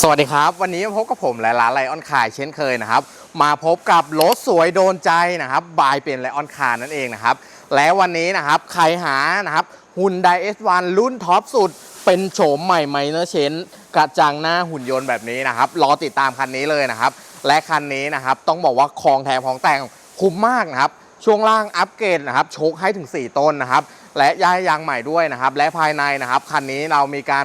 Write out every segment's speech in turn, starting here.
สวัสดีครับ วันนี้พบกับผมและร้านไลออนคายเช่นเคยนะครับ มาพบกับรถสวยโดนใจนะครับบายเป็นไลออนคานั่นเองนะครับ และวันนี้นะครับใครหานะครับหุ่นไดเอสวันรุ่นท็อปสุด เป็นโฉมใหม่ไมเนอร์เชนกระจังหน้าหุ่นยนต์แบบนี้นะครับ รอติดตามคันนี้เลยนะครับ และคันนี้นะครับต้องบอกว่าของแถมของแต่งคุ้มมากนะครับ ช่วงล่างอัปเกรดนะครับโชคให้ถึง 4 ต้นนะครับ และย้ายยางใหม่ด้วยนะครับ และภายในนะครับคันนี้เรามีการ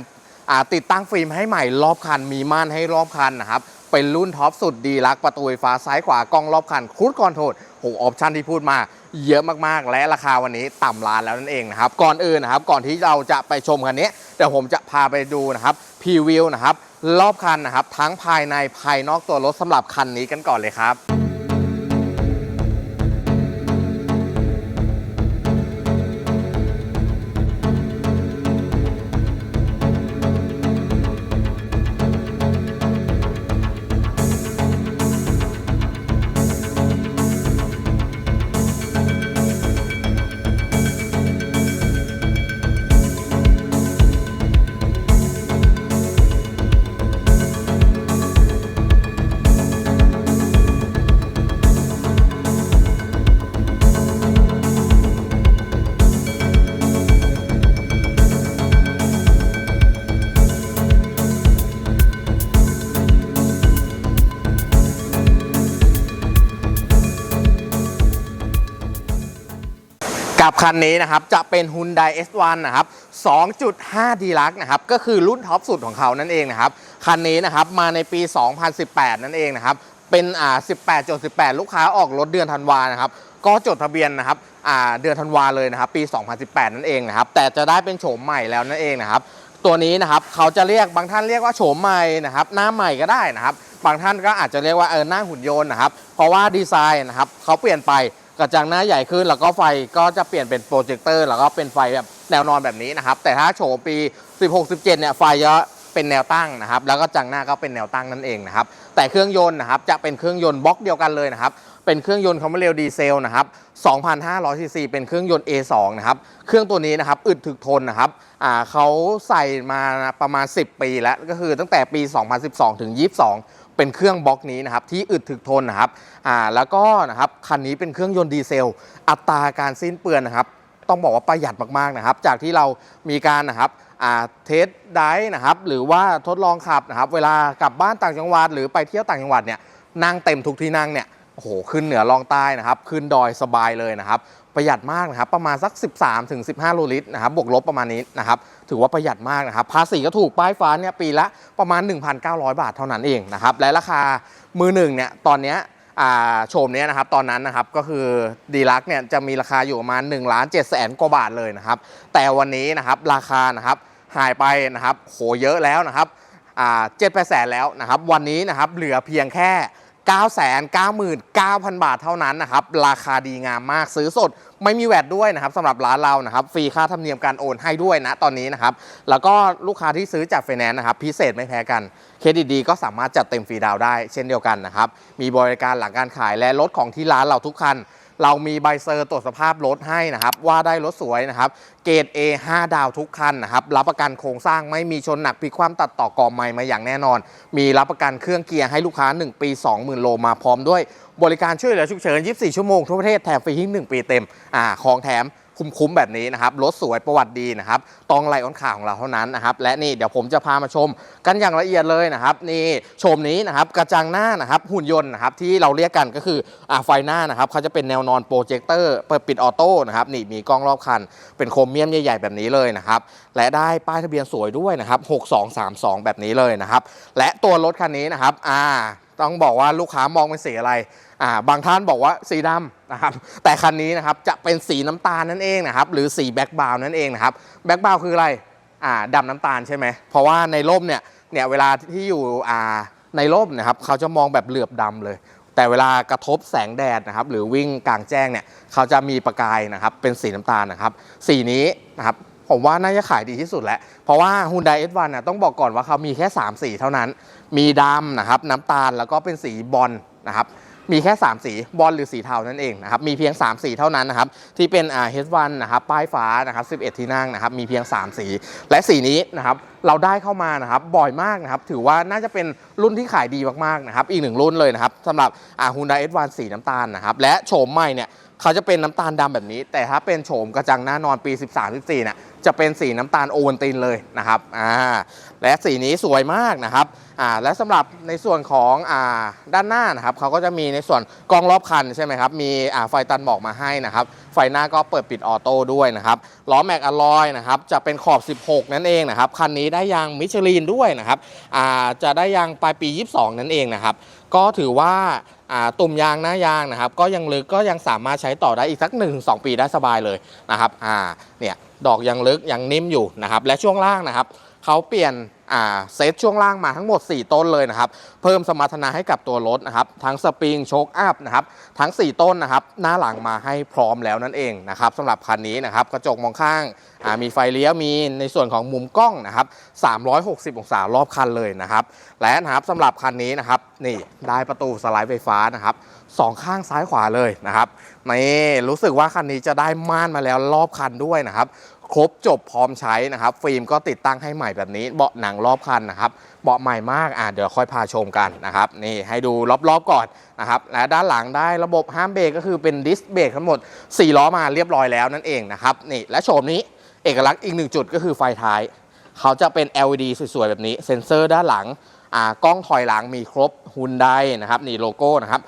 ติดตั้งฟิล์มให้ใหม่รอบคันมีม่านให้รอบคันนะครับเป็นรุ่นท็อปสุดดีลักประตูไฟฟ้าซ้ายขวากล้องรอบคันครูดคอนโทรลโหออปชันที่พูดมาเยอะมากๆ และราคาวันนี้ต่ำล้านแล้วนั่นเองนะครับ ก่อนอื่นนะครับ ก่อนที่เราจะไปชมคันนี้เดี๋ยวผมจะพาไปดูนะครับพรีวิวนะครับ รอบคันนะครับ ทั้งภายในภายนอกตัวรถสำหรับคันนี้กันก่อนเลยครับ คันนี้นะครับจะเป็น Hyundai S1 นะครับ 2.5 d l u x นะครับ ก็คือรุ่นท็อปสุดของเขานั่นเองนะครับ คันนี้นะครับมาในปี 2018 นั่นเองนะครับ เป็นอ่า18จด18 ลูกค้าออกรถเดือนธันวานะครับ ก็จดทะเบียนนะครับอ่าเดือนธันวาเลยนะครับ ปี 2018 นั่นเองนะครับ แต่จะได้เป็นโฉมใหม่แล้วนั่นเองนะครับ ตัวนี้นะครับเขาจะเรียกบางท่านเรียกว่าโฉมใหม่นะครับ หน้าใหม่ก็ได้นะครับ บางท่านก็อาจจะเรียกว่าเออหน้าหุ่นยนต์นะครับ เพราะว่าดีไซน์นะครับเขาเปลี่ยนไป กระจังหน้าใหญ่ขึ้นแล้วก็ไฟก็จะเปลี่ยนเป็นโปรเจคเตอร์แล้วก็เป็นไฟแบบแนวนอนแบบนี้นะครับ แต่ถ้าโฉมปี 16-17 เนี่ยไฟจะเป็นแนวตั้งนะครับ แล้วก็จังหน้าก็เป็นแนวตั้งนั่นเองนะครับ แต่เครื่องยนต์นะครับจะเป็นเครื่องยนต์บล็อกเดียวกันเลยนะครับ เป็นเครื่องยนต์คอมเมอร์เรลดีเซลนะครับ 2,500ซีซีเป็นเครื่องยนต์ A2 นะครับ เครื่องตัวนี้นะครับอึดถึกทนนะครับอ่าเขาใส่มาประมาณ 10 ปีแล้ว ก็คือตั้งแต่ปี 2012 ถึง 22 เป็นเครื่องบล็อกนี้นะครับที่อึดถึกทนนะครับอ่าแล้วก็นะครับคันนี้เป็นเครื่องยนต์ดีเซล อัตราการสิ้นเปลืองนะครับต้องบอกว่าประหยัดมากๆนะครับ จากที่เรามีการนะครับเทสไดฟ์นะครับ หรือว่าทดลองขับนะครับ เวลากลับบ้านต่างจังหวัด หรือไปเที่ยวต่างจังหวัดเนี่ยนั่งเต็มทุกที่นั่งเนี่ย โอ้โหขึ้นเหนือลองใต้นะครับ ขึ้นดอยสบายเลยนะครับ ประหยัดมากนะครับ ประมาณสัก 13ถึง15 โลลิตรนะครับ บวกลบประมาณนี้นะครับ ถือว่าประหยัดมากนะครับ ภาษีก็ถูกป้ายฟ้าเนี่ยปีละประมาณ 1,900 บาทเท่านั้นเองนะครับ และราคามือหนึ่งเนี่ยตอนเนี้ยโฉมเนี้ยนะครับตอนนั้นนะครับก็คือดีลักเนี่ยจะมีราคาอยู่ประมาณ1ล้าน7แสนกว่าบาทเลยนะครับ แต่วันนี้นะครับราคานะครับหายไปนะครับโหเยอะแล้วนะครับเจ็ดแปดแสนแล้วนะครับ วันนี้นะครับเหลือเพียงแค่ 9 9 9 0 0 0 บาทเท่านั้นนะครับ ราคาดีงามมากซื้อสดไม่มีแวดด้วยนะครับสำหรับร้านเรานะครับฟรีค่าธรรมเนียมการโอนให้ด้วยนะตอนนี้นะครับ แล้วก็ลูกค้าที่ซื้อจากไฟแนนซ์นะครับ พิเศษไม่แพ้กันเครดิตดีก็สามารถจัดเต็มฟรีดาวได้ เช่นเดียวกันนะครับ มีบริการหลังการขายและรถของที่ร้านเราทุกคัน เรามีใบเซอร์ตรวจสภาพรถให้นะครับ ว่าได้รถสวยนะครับ เกรด A 5 ดาวทุกคันนะครับ รับประกันโครงสร้างไม่มีชนหนักพลิกความตัดต่อกอไม้มาอย่างแน่นอน มีรับประกันเครื่องเกียร์ให้ลูกค้า 1 ปี 20,000 โลมาพร้อมด้วย บริการช่วยเหลือฉุกเฉิน 24 ชั่วโมงทั่วประเทศแถมฟรีทิ้ง1ปีเต็มอ่าของแถม คุ้มๆแบบนี้นะครับรถสวยประวัติดีนะครับตองไลออนข่าวของเราเท่านั้นนะครับและนี่เดี๋ยวผมจะพามาชมกันอย่างละเอียดเลยนะครับนี่ชมนี้นะครับกระจังหน้านะครับหุ่นยนต์นะครับที่เราเรียกกันก็คืออ่าไฟหน้านะครับเขาจะเป็นแนวนอนโปรเจคเตอร์เปิดปิดออโต้นะครับนี่มีกล้องรอบคัน เป็นโครเมียมใหญ่ ๆ แบบนี้เลยนะครับและได้ป้ายทะเบียนสวยด้วยนะครับ6232 แบบนี้เลยนะครับและตัวรถคันนี้นะครับอ่าต้องบอกว่าลูกค้ามองเป็นสีอะไร บางท่านบอกว่าสีดำนะครับแต่คันนี้นะครับจะเป็นสีน้ำตาลนั่นเองนะครับหรือสีแบ็กบราวน์นั่นเองนะครับแบ็กบราวน์คืออะไรอ่าดำน้ำตาลใช่ไหมเพราะว่าในร่มเนี่ยเนี่ยเวลาที่อยู่อ่าในร่มนะครับเขาจะมองแบบเหลือบดำเลย แต่เวลากระทบแสงแดดนะครับหรือวิ่งกลางแจ้งเนี่ยเขาจะมีประกายนะครับเป็นสีน้ำตาลนะครับสีนี้นะครับผมว่าน่าจะขายดีที่สุดแหละเพราะว่า Hyundai S1 น่ะต้องบอกก่อนว่าเขามีแค่ 3 สีเท่านั้น มีดำนะครับน้ำตาลแล้วก็เป็นสีบอลนะครับ มีแค่ 3 สีบอลหรือสีเทานั่นเองนะครับมีเพียง 3 สีเท่านั้นนะครับที่เป็นอ่า H1 นะครับป้ายฟ้านะครับ11 ที่นั่งนะครับมีเพียง 3 สี และสีนี้นะครับเราได้เข้ามานะครับบ่อยมากนะครับถือว่าน่าจะเป็นรุ่นที่ขายดีมากๆนะครับอีกหนึ่งรุ่นเลยนะครับสำหรับอ่าฮุนไดเอสวันสีน้ำตาลนะครับและโฉมใหม่เนี่ย เขาจะเป็นน้ำตาลดำแบบนี้ แต่ถ้าเป็นโฉมกระจังหน้านอนปี 13-14เนี่ยจะเป็นสีน้ำตาลโอวัลตินเลยนะครับอ่าและสีนี้สวยมากนะครับอ่าและสำหรับในส่วนของอ่าด้านหน้านะครับเขาก็จะมีในส่วนกล้องรอบคันใช่ไหมครับมีอ่าไฟตันบอกมาให้นะครับไฟหน้าก็เปิดปิดออโต้ด้วยนะครับล้อแม็กอะลอยนะครับจะเป็นขอบ 16 นั่นเองนะครับคันนี้ได้ยางมิชลินด้วยนะครับอ่าจะได้ยางปลายปี 22 นั่นเองนะครับ ก็ถือว่าตุ่มยางหน้ายางนะครับก็ยังลึกก็ยังสามารถใช้ต่อได้อีกสัก 1-2 ปีได้สบายเลยนะครับอ่าเนี่ยดอกยังลึกยังนิ่มอยู่นะครับและช่วงล่างนะครับเขาเปลี่ยน เซตช่วงล่างมาทั้งหมด 4 ต้นเลยนะครับ เพิ่มสมรรถนะให้กับตัวรถนะครับ ทั้งสปริงโชคอัพนะครับ ทั้ง 4 ต้นนะครับ หน้าหลังมาให้พร้อมแล้วนั่นเองนะครับสำหรับคันนี้นะครับ กระจกมองข้างมีไฟเลี้ยว มีในส่วนของมุมกล้องนะครับ 360 องศารอบคันเลยนะครับ และนะครับสำหรับคันนี้นะครับ นี่ได้ประตูสไลด์ไฟฟ้านะครับสองข้างซ้ายขวาเลยนะครับนี่รู้สึกว่าคันนี้จะได้ม่านมาแล้วรอบคันด้วยนะครับ ครบจบพร้อมใช้นะครับ ฟิล์มก็ติดตั้งให้ใหม่แบบนี้ เบาะหนังรอบคันนะครับ เบาะใหม่มากอะเดี๋ยวค่อยพาชมกันนะครับ นี่ให้ดูรอบๆก่อนนะครับ และด้านหลังได้ระบบห้ามเบรกก็คือเป็นดิสเบรกทั้งหมด 4 ล้อมาเรียบร้อยแล้วนั่นเองนะครับ นี่และโฉมนี้เอกลักษณ์อีกหนึ่งจุดก็คือไฟท้าย เขาจะเป็น LED สวยๆแบบนี้ เซ็นเซอร์ด้านหลังอ่ากล้องถอยหลังมีครบฮุนไดนะครับ นี่โลโก้นะครับ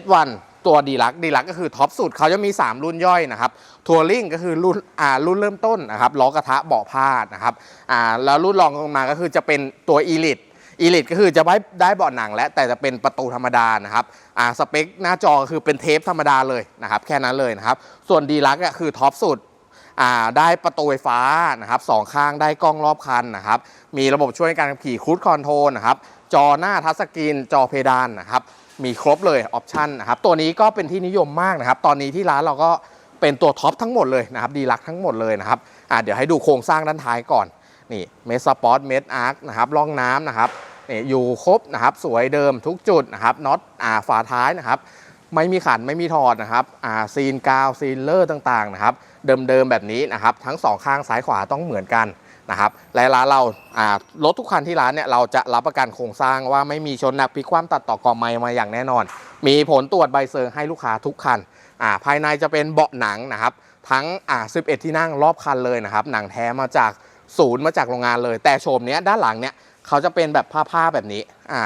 S1 ตัวดีลักดีลักก็คือท็อปสุดเขาจะมี 3 รุ่นย่อยนะครับทัวริงก็คือรุ่นอ่ารุ่นเริ่มต้นนะครับล้อกระทะเบาะผ้านะครับอ่าแล้วรุ่นรองลงมาก็คือจะเป็นตัว Elite Elite ก็คือจะได้ได้เบาะหนังและแต่จะเป็นประตูธรรมดานะครับอ่าสเปคหน้าจอคือเป็นเทปธรรมดาเลยนะครับแค่นั้นเลยนะครับส่วนดีลักก็คือท็อปสุดได้ประตูไฟฟ้านะครับสองข้างได้กล้องรอบคันนะครับมีระบบช่วยในการขับขี่คูดคอนโทรลนะครับจอหน้าทัชสกรีนจอเพดานนะครับ มีครบเลยออปชันนะครับตัวนี้ก็เป็นที่นิยมมากนะครับ ตอนนี้ที่ร้านเราก็เป็นตัวท็อปทั้งหมดเลยนะครับดีลักทั้งหมดเลยนะครับอ่าเดี๋ยวให้ดูโครงสร้างด้านท้ายก่อนนี่เมสสปอร์ตเมสอาร์คนะครับร่องน้ำนะครับนี่อยู่ครบนะครับสวยเดิมทุกจุดนะครับน็อตอ่าฝาท้ายนะครับไม่มีขันไม่มีถอดนะครับอ่าซีนกาวซีนเลอร์ต่างๆนะครับเดิมๆแบบนี้นะครับทั้งสองข้างซ้ายขวาต้องเหมือนกัน นะครับและร้านเรารถทุกคันที่ร้านเนี่ยเราจะรับประกันโครงสร้างว่าไม่มีชนหนักพิคว่ำตัดต่อกอไม้มาอย่างแน่นอน มีผลตรวจใบเซอร์ให้ลูกค้าทุกคันอ่าภายในจะเป็นเบาะหนังนะครับทั้งอ่า11 ที่นั่งรอบคันเลยนะครับหนังแท้มาจากศูนย์มาจากโรงงานเลย แต่โฉมเนี้ยด้านหลังเนี่ยเขาจะเป็นแบบผ้าๆแบบนี้อ่า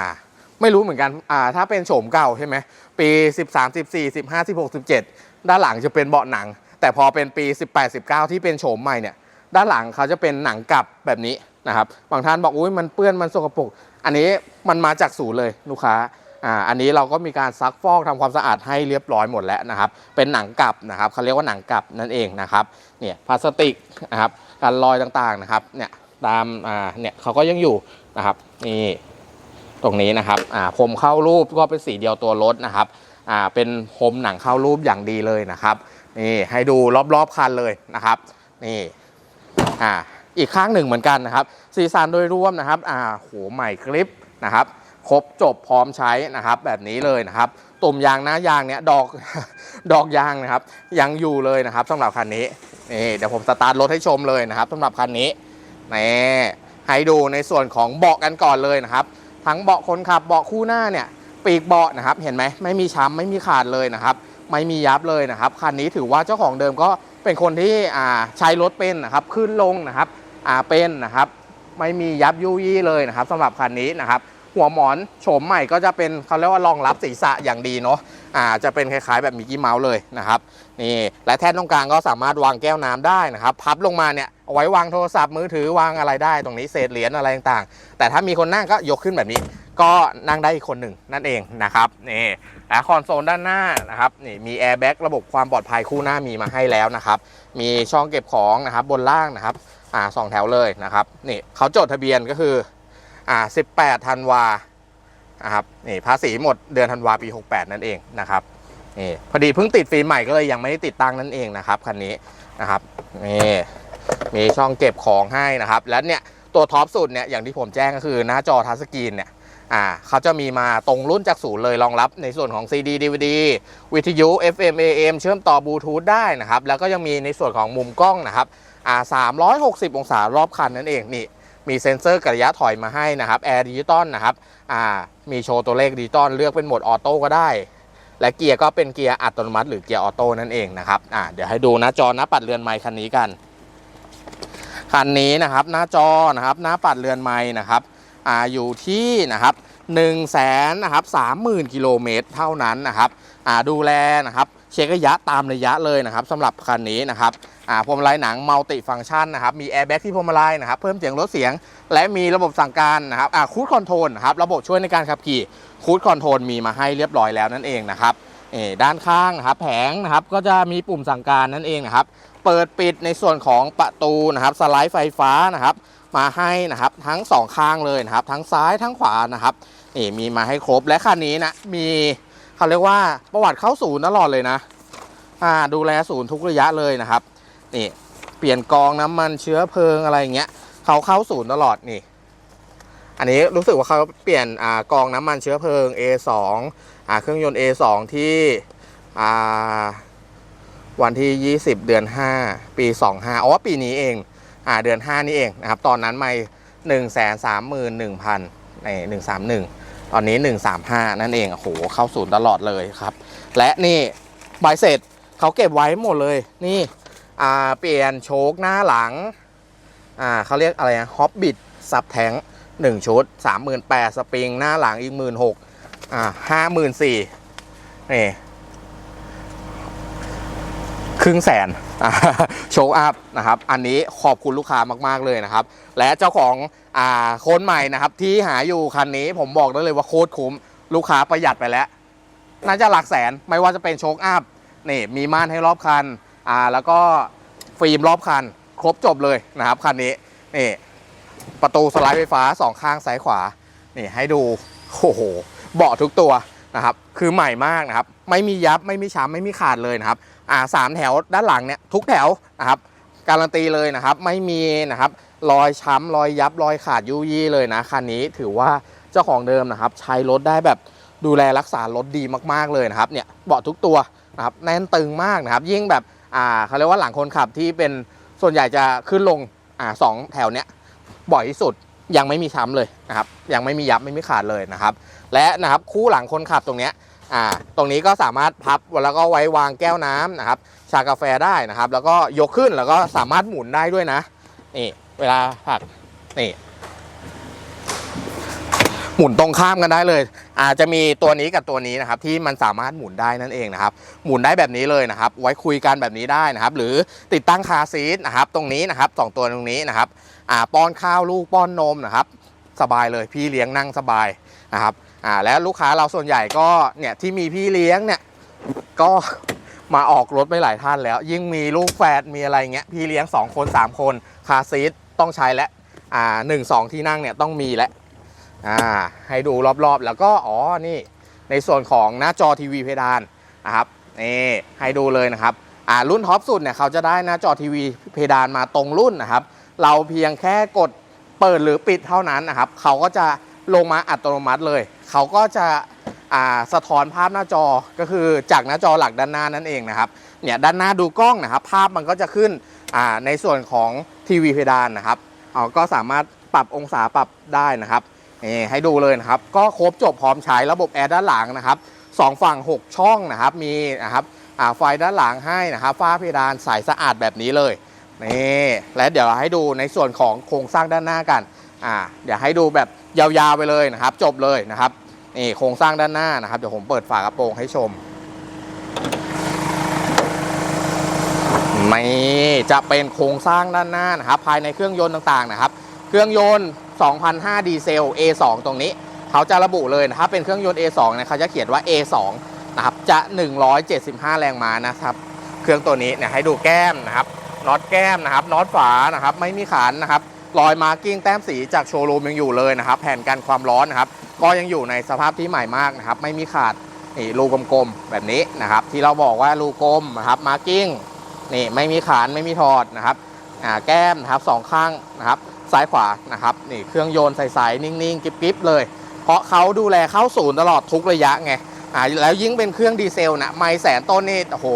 ไม่รู้เหมือนกันอ่าถ้าเป็นโฉมเก่าใช่ไหมปี 13 14 15 16 17 ด้านหลังจะเป็นเบาะหนัง แต่พอเป็นปี 18 19 ที่เป็นโฉมใหม่เนี่ย ด้านหลังเขาจะเป็นหนังกลับแบบนี้นะครับ บางท่านบอกอุ้ยมันเปื้อนมันสกปรก อันนี้มันมาจากศูนย์เลยลูกค้า อ่า อันนี้เราก็มีการซักฟอกทำความสะอาดให้เรียบร้อยหมดแล้วนะครับ เป็นหนังกลับนะครับเขาเรียกว่าหนังกลับนั่นเองนะครับ เนี่ยพลาสติกนะครับการรอยต่างๆนะครับ เนี่ยตาม อ่า เนี่ยเขาก็ยังอยู่นะครับ นี่ ตรงนี้นะครับ อ่าพรมเข้ารูปก็เป็นสีเดียวตัวรถนะครับ อ่า เป็นพรมหนังเข้ารูปอย่างดีเลยนะครับ นี่ให้ดูรอบๆคันเลยนะครับ นี่ อ่าอีกข้างหนึ่งเหมือนกันนะครับ สีสันโดยรวมนะครับอ่าโหใหม่คลิปนะครับครบจบพร้อมใช้นะครับ แบบนี้เลยนะครับ ตุ่มยางหน้ายางเนี้ยดอกดอกยางนะครับ ยังอยู่เลยนะครับสำหรับคันนี้นี่เดี๋ยวผมสตาร์ทรถให้ชมเลยนะครับสำหรับคันนี้นี่ให้ดูในส่วนของเบาะกันก่อนเลยนะครับ ทั้งเบาะคนขับเบาะคู่หน้าเนี่ยปีกเบาะนะครับ เห็นไหมไม่มีช้ำไม่มีขาดเลยนะครับ ไม่มียับเลยนะครับคันนี้ถือว่าเจ้าของเดิมก็ เป็นคนที่ใช้รถเป็นนะครับขึ้นลงนะครับเป็นนะครับไม่มียับยุยี่เลยนะครับสำหรับคันนี้นะครับหัวหมอนโฉมใหม่ก็จะเป็นเขาเรียกว่ารองรับศีรษะอย่างดีเนาะอ่าจะเป็นคล้ายๆแบบมิกกี้เมาส์เลยนะครับนี่และแท่นตรงกลางก็สามารถวางแก้วน้ำได้นะครับพับลงมาเนี่ยเอาไว้วางโทรศัพท์มือถือวางอะไรได้ ตรงนี้เศษเหรียญอะไรต่างๆ แต่ถ้ามีคนนั่งก็ยกขึ้นแบบนี้ ก็นั่งได้อีกคนหนึ่งนั่นเองนะครับนี่และคอนโซลด้านหน้านะครับนี่มีแอร์แบ็กระบบความปลอดภัยคู่หน้ามีมาให้แล้วนะครับ มีช่องเก็บของนะครับบนล่างนะครับอ่าสองแถวเลยนะครับนี่เขาจดทะเบียนก็คืออ่า18ธันวานะครับนี่ภาษีหมดเดือนธันวาปี 68 นั่นเองนะครับนี่พอดีเพิ่งติดฟิล์มใหม่ก็เลยยังไม่ได้ติดตั้งนั่นเองนะครับคันนี้นะครับนี่มีช่องเก็บของให้นะครับ และเนี่ยตัวท็อปสุดเนี่ยอย่างที่ผมแจ้งก็คือหน้าจอทัชสกรีนเนี่ย อ่าเขาจะมีมาตรงรุ่นจากศูนย์เลยรองรับในส่วนของ CD DVD วิทยุ FM AM เชื่อมต่อบลูทูธได้นะครับ แล้วก็ยังมีในส่วนของมุมกล้องนะครับอ่า360 องศารอบคันนั่นเองนี่มีเซ็นเซอร์กระยะถอยมาให้นะครับแอร์ดิจิตอลนะครับอ่ามีโชว์ตัวเลขดิจิตอลเลือกเป็นโหมดออโต้ก็ได้ และเกียร์ก็เป็นเกียร์อัตโนมัติ หรือเกียร์ออโต้นั่นเองนะครับอ่าเดี๋ยวให้ดูหน้าจอหน้าปัดเรือนไมค์คันนี้กันคันนี้นะครับหน้าจอนะครับหน้าปัดเรือนไม้นะครับ อ่าอยู่ที่นะครับ1นึ่งแสนนะครับสามหมื่นกิโลเมตรเท่านั้นนะครับอ่าดูแลนะครับเช็คระยะตามระยะเลยนะครับสำหรับคันนี้นะครับอ่าพวงมาลัยหนังมัลติฟัง c t ชันนะครับมีแอร์แบ็กที่พวงมาลัยนะครับเพิ่มเสียงลดเสียง และมีระบบสั่งการนะครับอ่าคูดคอนโทรลนครับระบบช่วยในการขับขี่คูดคอนโทรลมีมาให้เรียบร้อยแล้วนั่นเองนะครับด้านข้างนะครับแผงนะครับก็จะมีปุ่มสั่งการนั่นเองนะครับ เปิดปิดในส่วนของประตูนะครับสไลด์ไฟฟ้านะครับ มาให้นะครับ ทั้งสองข้างเลยนะครับ ทั้งซ้ายทั้งขวานะครับนี่มีมาให้ครบและคันนี้นะมีเขาเรียกว่าประวัติเข้าศูนย์ตลอดเลยนะอ่าดูแลศูนย์ทุกระยะเลยนะครับนี่เปลี่ยนกองน้ำมันเชื้อเพลิงอะไรเงี้ยเขาเข้าศูนย์ตลอดนี่ อันนี้รู้สึกว่าเขาเปลี่ยนอ่ากองน้ำมันเชื้อเพลิง A2 อ่าเครื่องยนต์ A2 ที่อ่าวันที่ 20 เดือน 5 ปี 25อ๋อปีนี้เอง อ่าเดือน 5 นี่เองนะครับ ตอนนั้นไม่1 3 1 0 0 0ใน131ตอนนี้135นั่นเองโอ้โหเข้าศูนย์ตลอดเลยครับ และนี่ใบเสร็จเขาเก็บไว้หมดเลยนี่อ่าเปลี่ยนโชคหน้าหลังอ่าเขาเรียกอะไรนะฮอบบิทซับแทงหนึ่งชุด38,000สปริงหน้าหลังอีก16,000อ่า54,000นี่ ครึ่งแสนโชว์อัพนะครับ อันนี้ขอบคุณลูกค้ามาก ๆ เลยนะครับ และเจ้าของอ่าโคนใหม่นะครับ ที่หาอยู่คันนี้ผมบอกได้เลยว่าโคตรคุ้ม ลูกค้าประหยัดไปแล้ว น่าจะหลักแสนไม่ว่าจะเป็นโชคอัพนี่มีม่านให้รอบคันอ่าแล้วก็ฟิล์มรอบคัน ครบจบเลยนะครับคันนี้นี่ประตูสไลด์ไฟฟ้าสองข้างซ้ายขวานี่ให้ดูโอ้โหเบาะทุกตัวนะครับ คือใหม่มากนะครับ ไม่มียับไม่มีช้ำไม่มีขาดเลยนะครับ อ่าสามแถวด้านหลังเนี่ยทุกแถวนะครับการันตีเลยนะครับไม่มีนะครับรอยช้ำรอยยับรอยขาดยุยี่เลยนะคันนี้ถือว่าเจ้าของเดิมนะครับ ใช้รถได้แบบดูแลรักษารถดีมากๆเลยนะครับเนี่ยเบาะทุกตัวนะครับแน่นตึงมากนะครับ ยิ่งแบบอ่าเขาเรียกว่าหลังคนขับที่เป็นส่วนใหญ่จะขึ้นลงอ่าสองแถวเนี้ยบ่อยที่สุดยังไม่มีช้ำเลยนะครับยังไม่มียับไม่มีขาดเลยนะครับ และนะครับคู่หลังคนขับตรงเนี้ย อ่าตรงนี้ก็สามารถพับแล้วก็ไว้วางแก้วน้ำนะครับ ชากาแฟได้นะครับ แล้วก็ยกขึ้นแล้วก็สามารถหมุนได้ด้วยนะนี่เวลาผักนี่หมุนตรงข้ามกันได้เลย อาจจะมีตัวนี้กับตัวนี้นะครับ ที่มันสามารถหมุนได้นั่นเองนะครับ หมุนได้แบบนี้เลยนะครับ ไว้คุยกันแบบนี้ได้นะครับ หรือติดตั้งคาซีทนะครับ ตรงนี้นะครับสองตัวตรงนี้นะครับ อ่าป้อนข้าวลูกป้อนนมนะครับ สบายเลยพี่เลี้ยงนั่งสบายนะครับ อ่าแล้วลูกค้าเราส่วนใหญ่ก็เนี่ยที่มีพี่เลี้ยงเนี่ยก็มาออกรถไปหลายท่านแล้ว ยิ่งมีลูกแฝดมีอะไรเงี้ยพี่เลี้ยง 2 คน 3 คนคาซีทต้องใช้และอ่าหนึ่งสองที่นั่งเนี่ยต้องมีและอ่าให้ดูรอบๆ แล้วก็อ๋อนี่ในส่วนของหน้าจอทีวีเพดานนะครับนี่ให้ดูเลยนะครับอ่ารุ่นท็อปสุดเนี่ยเขาจะได้หน้าจอทีวีเพดานมาตรงรุ่นนะครับ เราเพียงแค่กดเปิดหรือปิดเท่านั้นนะครับ เขาก็จะ ลงมาอัตโนมัติเลย เขาก็จะสะท้อนภาพหน้าจอก็คือจากหน้าจอหลักด้านหน้านั่นเองนะครับเนี่ยด้านหน้าดูกล้องนะครับ ภาพมันก็จะขึ้นในส่วนของทีวีเพดานนะครับเอาก็สามารถปรับองศาปรับได้นะครับนี่ให้ดูเลยนะครับ ก็ครบจบพร้อมใช้ระบบแอร์ด้านหลังนะครับสองฝั่ง 6 ช่องนะครับมีนะครับไฟด้านหลังให้นะครับฝ้าเพดานใสสะอาดแบบนี้เลยนี่และเดี๋ยวเราให้ดูในส่วนของโครงสร้างด้านหน้ากัน อ่าเดี๋ยวให้ดูแบบยาวๆไปเลยนะครับ จบเลยนะครับนี่โครงสร้างด้านหน้านะครับเดี๋ยวผมเปิดฝากระโปรงให้ชมนี่จะเป็นโครงสร้างด้านหน้านะครับ ภายในเครื่องยนต์ต่างๆนะครับ เครื่องยนต์ 2,005 ดีเซล A2 ตรงนี้ เขาจะระบุเลยนะครับเป็นเครื่องยนต์ A2 นี่ยเขาจะเขียนว่า A2 นะครับจะ 175 แรงม้านะครับ เครื่องตัวนี้เนี่ยให้ดูแก้มนะครับน็อตแก้มนะครับน็อตฝานะครับ ไม่มีขันนะครับ รอยมาร์กิ้งแต้มสีจากโชว์รูมยังอยู่เลยนะครับ แผ่นกันความร้อนนะครับ ก็ยังอยู่ในสภาพที่ใหม่มากนะครับ ไม่มีขาดนี่รูกลมๆแบบนี้นะครับ ที่เราบอกว่ารูกลมนะครับมาร์กิ้งนี่ไม่มีขานไม่มีถอดนะครับแก้มนะครับสองข้างนะครับ ซ้ายขวานะครับนี่เครื่องโยนใสๆนิ่งๆกิ๊บๆเลย เพราะเขาดูแลเข้าศูนย์ตลอดทุกระยะไงอ่าแล้วยิ่งเป็นเครื่องดีเซลนะไม่แสนต้นนี่โอ้โห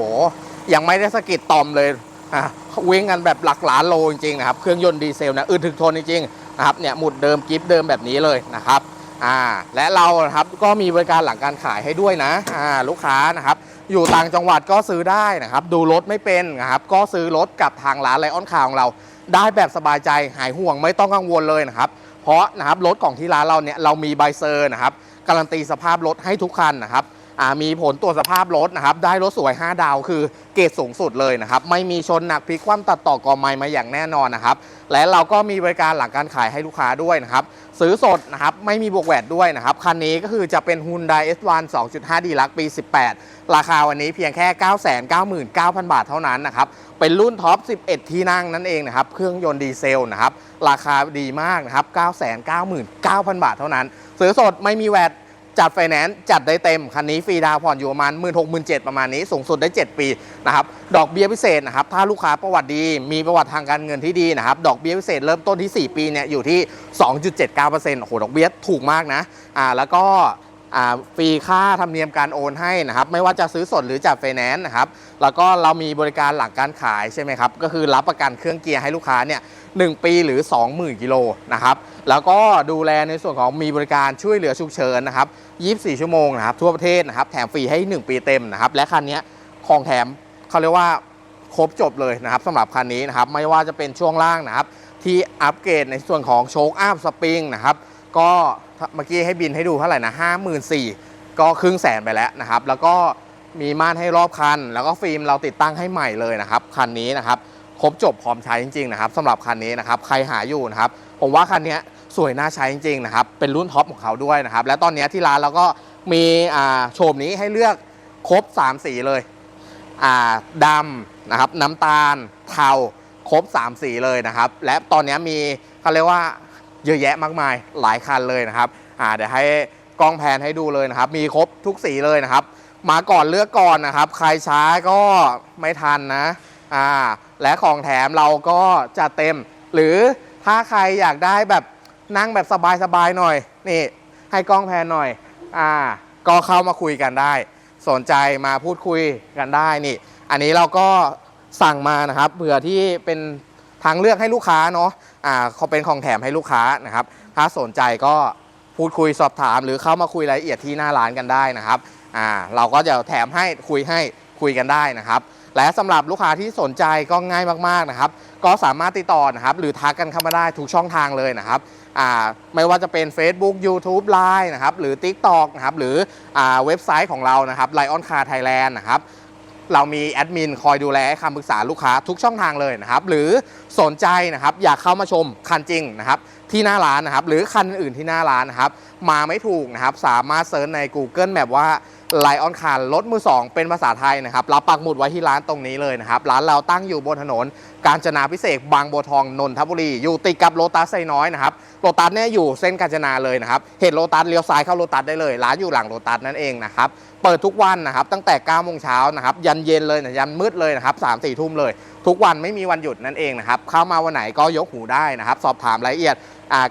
ยังไม่ได้สกิดตอมเลย อะวิ่งกันแบบหลักล้านโลจริงๆนะครับ เครื่องยนต์ดีเซลนะอึดถึกทนจริงๆนะครับเนี่ยหมุดเดิมกิฟเดิมแบบนี้เลยนะครับอ่าและเรานะครับก็มีบริการหลังการขายให้ด้วยนะอ่าลูกค้านะครับ อยู่ต่างจังหวัดก็ซื้อได้นะครับ ดูรถไม่เป็นนะครับ ก็ซื้อรถกับทางร้านไลออนคาของเรา ได้แบบสบายใจหายห่วงไม่ต้องกังวลเลยนะครับ เพราะนะครับรถของที่ร้านเราเนี่ยเรามีใบเซอร์นะครับการันตีสภาพรถให้ทุกคันนะครับ มีผลตรวจสภาพรถนะครับ ได้รถสวย 5 ดาว คือเกรดสูงสุดเลยนะครับ ไม่มีชนหนักพลิกคว่ำตัดต่อกอไม้มาอย่างแน่นอนนะครับ และเราก็มีบริการหลังการขายให้ลูกค้าด้วยนะครับ ซื้อสดนะครับ ไม่มีบวกแหวดด้วยนะครับ คันนี้ก็คือจะเป็น Hyundai S1 2.5 d ลักปี 18 ราคาวันนี้เพียงแค่ 999,000 บาทเท่านั้นนะครับ เป็นรุ่นท็อป 11 ที่นั่งนั่นเองนะครับ เครื่องยนต์ดีเซลนะครับ ราคาดีมากนะครับ 999,000 บาทเท่านั้น ซื้อสดไม่มีแหวด จัดไฟแนนซ์จัดได้เต็ม คันนี้ฟรีดาวผ่อนอยู่ประมาณ 1 6 0 0 0ประมาณนี้ สูงสุดได้ 7 ปีนะครับดอกเบี้ยพิเศษนะครับถ้าลูกค้าประวัติดี มีประวัติทางการเงินที่ดีนะครับดอกเบี้ยพิเศษเริ่มต้นที่ 4 ปีเนี่ยอยู่ที่ 2.79%โอ้โหดอกเบี้ยถูกมากนะอ่าแล้วก็ ฟรีค่าธรรมเนียมการโอนให้นะครับ ไม่ว่าจะซื้อสดหรือจัดไฟแนนซ์นะครับ แล้วก็เรามีบริการหลังการขายใช่ไหมครับ ก็คือรับประกันเครื่องเกียร์ให้ลูกค้าเนี่ย1ปีหรือ 20,000กิโลนะครับ แล้วก็ดูแลในส่วนของมีบริการช่วยเหลือฉุกเฉินนะครับ 24 ชั่วโมงนะครับทั่วประเทศนะครับ แถมฟรีให้ 1 ปีเต็มนะครับ และคันนี้ของแถมเขาเรียกว่าครบจบเลยนะครับสำหรับคันนี้นะครับ ไม่ว่าจะเป็นช่วงล่างนะครับ ที่อัปเกรดในส่วนของโชคอัพสปริงนะครับ ก็ เมื่อกี้ให้บินให้ดูเท่าไหร่นะ54,000ก็ครึ่งแสนไปแล้วนะครับ แล้วก็มีม่านให้รอบคัน แล้วก็ฟิล์มเราติดตั้งให้ใหม่เลยนะครับ คันนี้นะครับ ครบจบพร้อมใช้จริงๆนะครับสำหรับคันนี้นะครับ ใครหาอยู่นะครับ ผมว่าคันนี้สวยน่าใช้จริงๆนะครับ เป็นรุ่นท็อปของเขาด้วยนะครับ และตอนนี้ที่ร้านเราก็มีโฉมนี้ให้เลือกครบ 3 สีเลยดำนะครับ น้ำตาล เทา ครบ 3 สีเลยนะครับ และตอนนี้มีเขาเรียกว่า เยอะแยะมากมายหลายคันเลยนะครับอ่าเดี๋ยวให้กล้องแพนให้ดูเลยนะครับ มีครบทุกสีเลยนะครับ มาก่อนเลือกก่อนนะครับ ใครช้าก็ไม่ทันนะอ่าและของแถมเราก็จะเต็ม หรือถ้าใครอยากได้แบบนั่งแบบสบายๆหน่อยนี่ให้กล้องแพนหน่อยอ่าก็เข้ามาคุยกันได้ สนใจมาพูดคุยกันได้นี่ อันนี้เราก็สั่งมานะครับเผื่อที่เป็น ทางเลือกให้ลูกค้าเนาะอ่าเขาเป็นของแถมให้ลูกค้านะครับ ถ้าสนใจก็พูดคุยสอบถาม หรือเข้ามาคุยรายละเอียดที่หน้าร้านกันได้นะครับอ่าเราก็จะแถมให้คุยให้คุยกันได้นะครับ และสำหรับลูกค้าที่สนใจก็ง่ายมากๆนะครับ ก็สามารถติดต่อนะครับ หรือทักกันเข้ามาได้ทุกช่องทางเลยนะครับอ่าไม่ว่าจะเป็น Facebook YouTube Line นะครับหรือ TikTok นะครับหรืออาเว็บไซต์ของเรานะครับ Lion Car Thailand นะครับ เรามีแอดมินคอยดูแลคำปรึกษาลูกค้าทุกช่องทางเลยนะครับ หรือสนใจนะครับอยากเข้ามาชมคันจริงนะครับที่หน้าร้านนะครับ หรือคันอื่นที่หน้าร้านนะครับ มาไม่ถูกนะครับ สามารถเซิร์ชใน Google Map ว่า Lion Car รถมือ 2 เป็นภาษาไทยนะครับเราปักหมุดไว้ที่ร้านตรงนี้เลยนะครับ ร้านเราตั้งอยู่บนถนน กาญจนาพิเศษบางบัวทองนนทบุรี อยู่ติดกับโลตัสไซน้อยนะครับโลตัสเนี่ยอยู่เส้นกาญจนาเลยนะครับเห็นโลตัสเลี้ยวซ้ายเข้าโลตัสได้เลย ร้านอยู่หลังโลตัสนั่นเองนะครับ เปิดทุกวันนะครับตั้งแต่9โมงเช้านะครับยันเย็นเลยนะยันมืดเลยนะครับ3 4ทุ่มเลย ทุกวันไม่มีวันหยุดนั่นเองนะครับเข้ามาวันไหนก็ยกหูได้นะครับ สอบถามรายละเอียด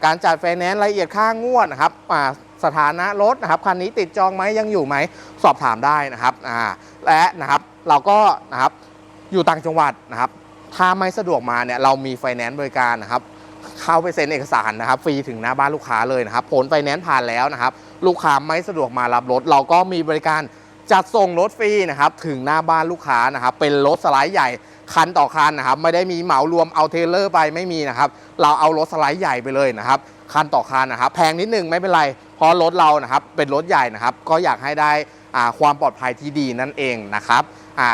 การจัดไฟแนนซ์รายละเอียดค่างวดนะครับสถานะรถนะครับคันนี้ติดจองไหมยังอยู่ไหมสอบถามได้นะครับและนะครับเราก็นะครับอยู่ต่างจังหวัดนะครับถ้าไม่สะดวกมาเนี่ยเรามีไฟแนนซ์บริการนะครับ เข้าไปเซ็นเอกสารนะครับฟรีถึงหน้าบ้านลูกค้าเลยนะครับผลไฟแนนซ์ผ่านแล้วนะครับ ลูกค้าไม่สะดวกมารับรถ เราก็มีบริการจัดส่งรถฟรีนะครับถึงหน้าบ้านลูกค้านะครับเป็นรถสไลด์ใหญ่คันต่อคันนะครับไม่ได้มีเหมารวมเอาเทเลอร์ไปไม่มีนะครับเราเอารถสไลด์ใหญ่ไปเลยนะครับคันต่อคันนะครับแพงนิดนึงไม่เป็นไรเพราะรถเรานะครับเป็นรถใหญ่นะครับก็อยากให้ได้ความปลอดภัยที่ดีนั่นเองนะครับ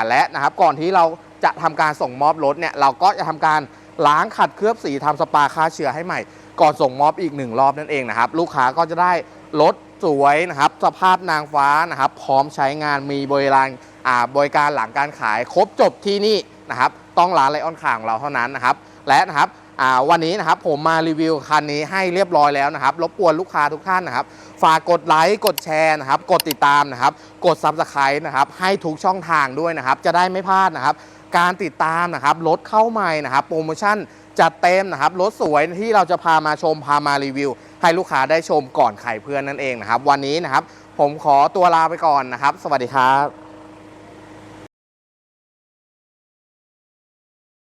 และนะครับก่อนที่เราจะทำการส่งมอบรถเนี่ยเราก็จะทำการ ล้างขัดเคลือบสีทำสปาฆ่าเชื้อให้ใหม่ ก่อนส่งมอบอีกหนึ่งรอบนั่นเองนะครับ ลูกค้าก็จะได้รถสวยนะครับ สภาพนางฟ้านะครับ พร้อมใช้งานมีบริการอ่าบริการหลังการขายครบจบที่นี่นะครับ ต้องร้านไลออนคางเราเท่านั้นนะครับ และนะครับอ่าวันนี้นะครับผมมารีวิวคันนี้ให้เรียบร้อยแล้วนะครับ รบกวนลูกค้าทุกท่านนะครับ ฝากกดไลค์กดแชร์นะครับ กดติดตามนะครับ กด Subscribe นะครับ ให้ทุกช่องทางด้วยนะครับ จะได้ไม่พลาดนะครับ การติดตามนะครับรถเข้าใหม่นะครับโปรโมชั่นจัดเต็มนะครับรถสวยที่เราจะพามาชมพามารีวิว ให้ลูกค้าได้ชมก่อนใครเพื่อนนั่นเองนะครับ วันนี้นะครับ ผมขอตัวลาไปก่อนนะครับ สวัสดีครับ